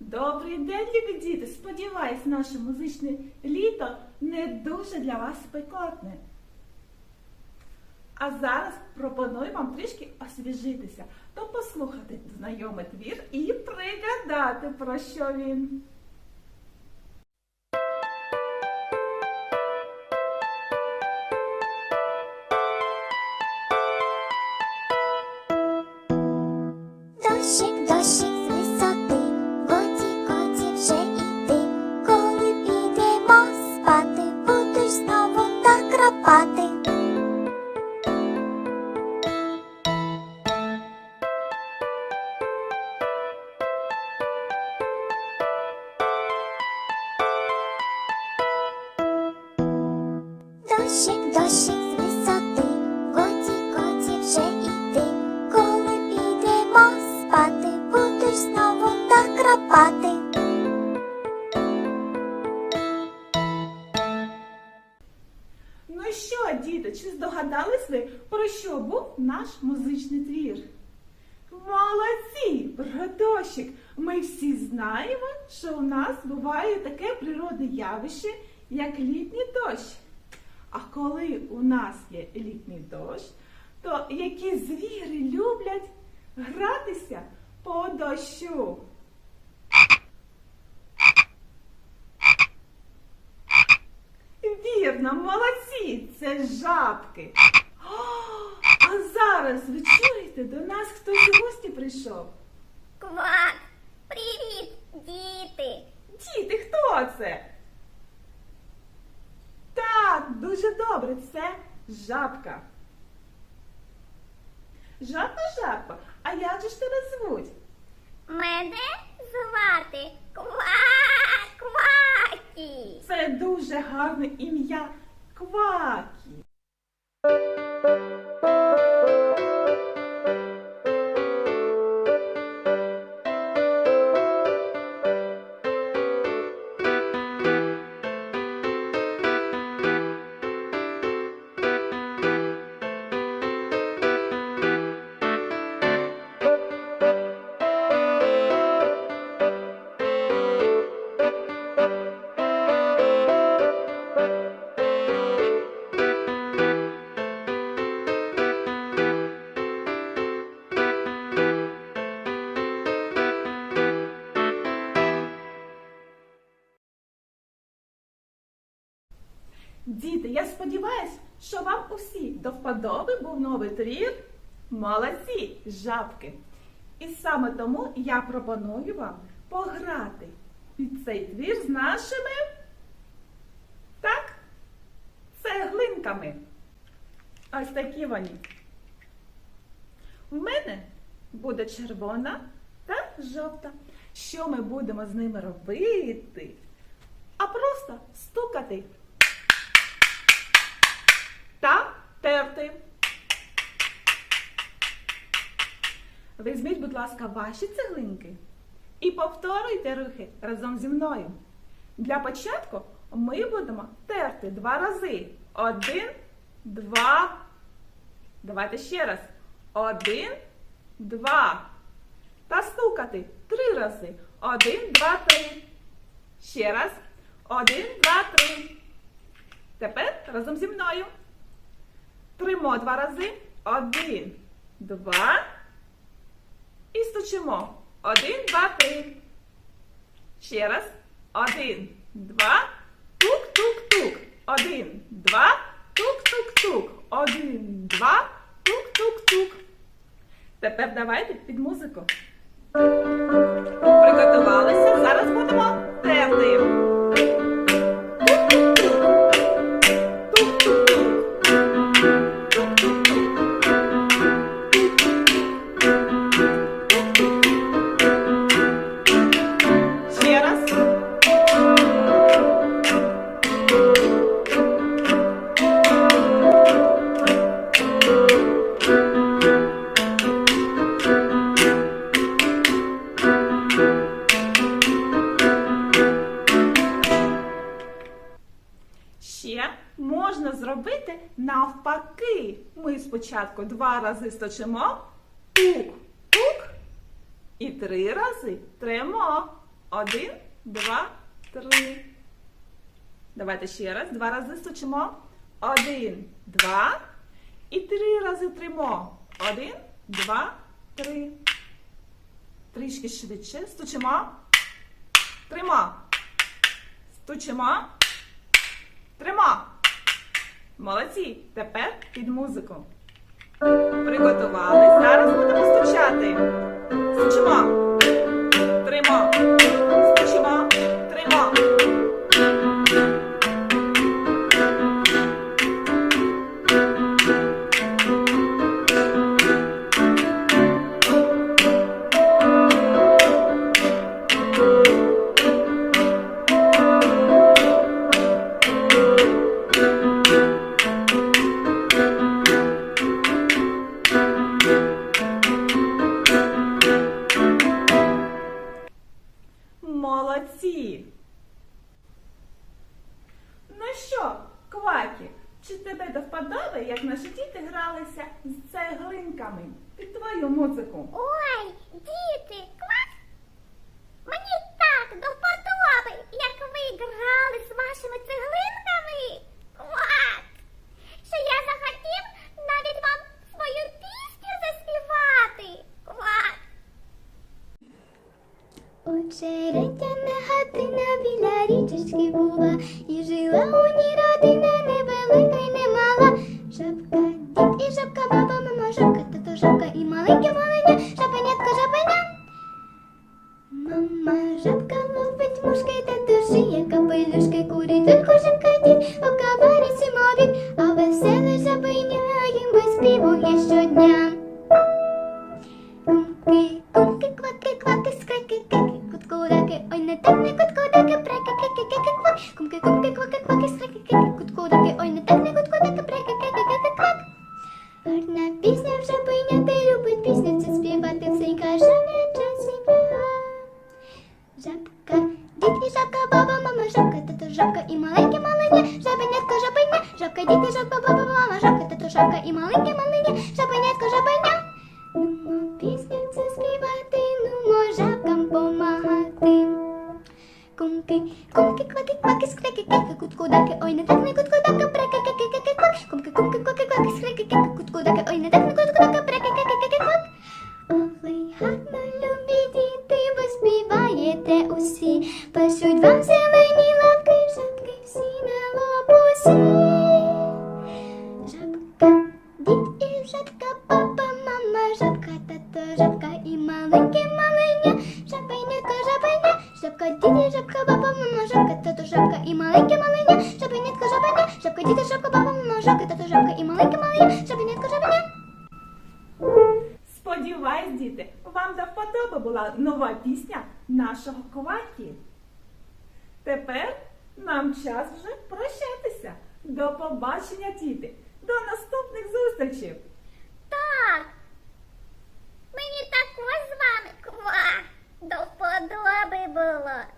Добрий день, любі діти! Сподіваюсь, наше музичне літо не дуже для вас спекотне. А зараз пропоную вам трішки освіжитися, то послухати знайомий твір і пригадати, про що він. Дощик, дощик з висоти, годі, годі вже йти. Коли підемо спати, будеш знову накрапати. Ну що, діти, чи здогадались ви, про що був наш музичний твір? Молодці, про! Ми всі знаємо, що у нас буває таке природне явище, як літній дощ. А коли у нас є літній дощ, то які звірі люблять гратися по дощу? Вірно, молодці, це жабки. О, а зараз ви чуєте, до нас хтось у гості прийшов. Квак! Привіт, діти! Діти, хто це? Так, дуже добре, це жабка. Жабка, жабка, а як же ж тебе звуть? Мене звати Ква-Квакі. Це дуже гарне ім'я Квакі. Я сподіваюся, що вам усі до вподоби був новий твір Молодці жабки. І саме тому я пропоную вам пограти під цей твір з нашими так, цеглинками. Ось такі вони. В мене буде червона та жовта. Що ми будемо з ними робити? А просто стукати Візьміть, будь ласка, ваші цеглинки і повторюйте рухи разом зі мною. Для початку ми будемо терти два рази. Один, два. Давайте ще раз. Один, два. Та стукати три рази. Один, два, три. Ще раз. Один, два, три. Тепер разом зі мною. Тримо два рази. Один, два. І стучимо. Один, два, три. Ще раз. Один, два. Тук-тук-тук. Один, два. Тук-тук-тук. Один, два. Тук-тук-тук. Тепер давайте під музику. Ще можна зробити навпаки. Ми спочатку два рази сточимо тук, тук, і три рази тремо. Один, два, три. Давайте ще раз. Два рази стучимо. Один, два. І три рази тримо. Один, два, три. Трішки швидше. Стучимо. Тримо. Стучимо. Тримо. Молодці. Тепер під музику. Приготували. Зараз будемо стучати. Стучимо. Тримо. Гралися з цеглинками під твою музику? Ой, діти, квак! Мені так до вподоби, як ви грали з вашими цеглинками. Квак! Що я захотів навіть вам свою пісню заспівати. Квак! Очеретяна хатина біля річечки була, і жила у ній родина маленьке маленя, жабенятко, жабеня. Мама жабка ловить мушки та душі, капелюшки курить, тільки жабка дід, зимовік, а веселе жабеня їм виспівує щодня. Кумки, кумки, кваки, кваки, скреки, кеки, куткудаки, ой, не так, не куткудаки, жабкам помагати. Кумки, кумки, кваки, кваки, скреки, кеки, куткудаки, ой, не так, не куткудака, преки, кеки, кеки, квак. Кумки, кумки, кваки, кваки, скреки, кеки, куткудаки, ой, не так, не куткудака, преки, кеки, кеки, квак. Ой, гарно, любі діти, ви співаєте усі, пишуть вам зелені і жабка, папа, мама, жабка, тато, жабка і маленьке маленя, жабенятко, жабеня, жабка, дід і жабка, папа, мама, жабка, тато, жабка і маленьке маленя, жабенятко, жабеня. Сподіваюсь, діти, вам до вподоби була нова пісня нашого квакі. Тепер нам час вже прощатися. До побачення, діти! До наступних зустрічей! Подобай було.